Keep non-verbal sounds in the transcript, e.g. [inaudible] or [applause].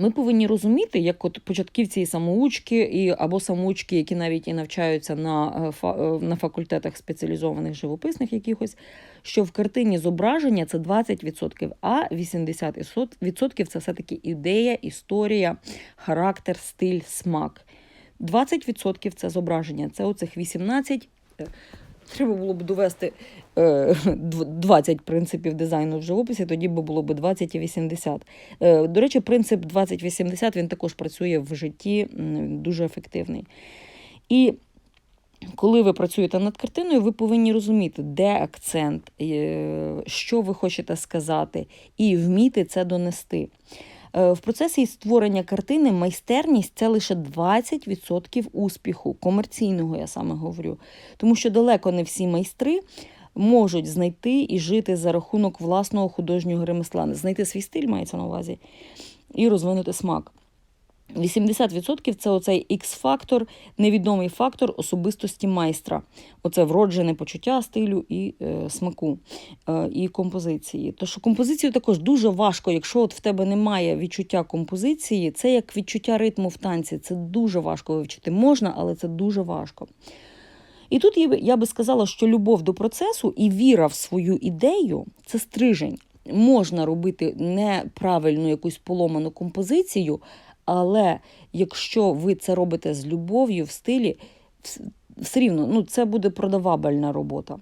Ми повинні розуміти, як от початківці і самоучки, і або самоучки, які навіть і навчаються на, е, е, на факультетах спеціалізованих живописних якихось, що в картині зображення це 20%, а 80% це все-таки ідея, історія, характер, стиль, смак. 20% це зображення, це оцих 18. Е, Треба було б довести е, [laughs] 20 принципів дизайну в живописі, тоді би було б 20 і 80. Е, До речі, принцип 20-80 він також працює в житті дуже ефективний. І коли ви працюєте над картиною, ви повинні розуміти, де акцент, е, що ви хочете сказати, і вміти це донести. Е, В процесі створення картини майстерність це лише 20% успіху, комерційного, я саме говорю. Тому що далеко не всі майстри можуть знайти і жити за рахунок власного художнього ремесла, знайти свій стиль мається на увазі, і розвинути смак. 80% це оцей X-фактор, невідомий фактор особистості майстра. Оце вроджене почуття стилю і е, смаку, е, і композиції. Тож композицію також дуже важко, якщо от в тебе немає відчуття композиції, це як відчуття ритму в танці. Це дуже важко вивчити. Можна, але це дуже важко. І тут я би- сказала, що любов до процесу і віра в свою ідею це стрижень. Можна робити неправильну якусь поломану композицію, але якщо ви це робите з любов'ю в стилі, все рівно ну, це буде продавабельна робота.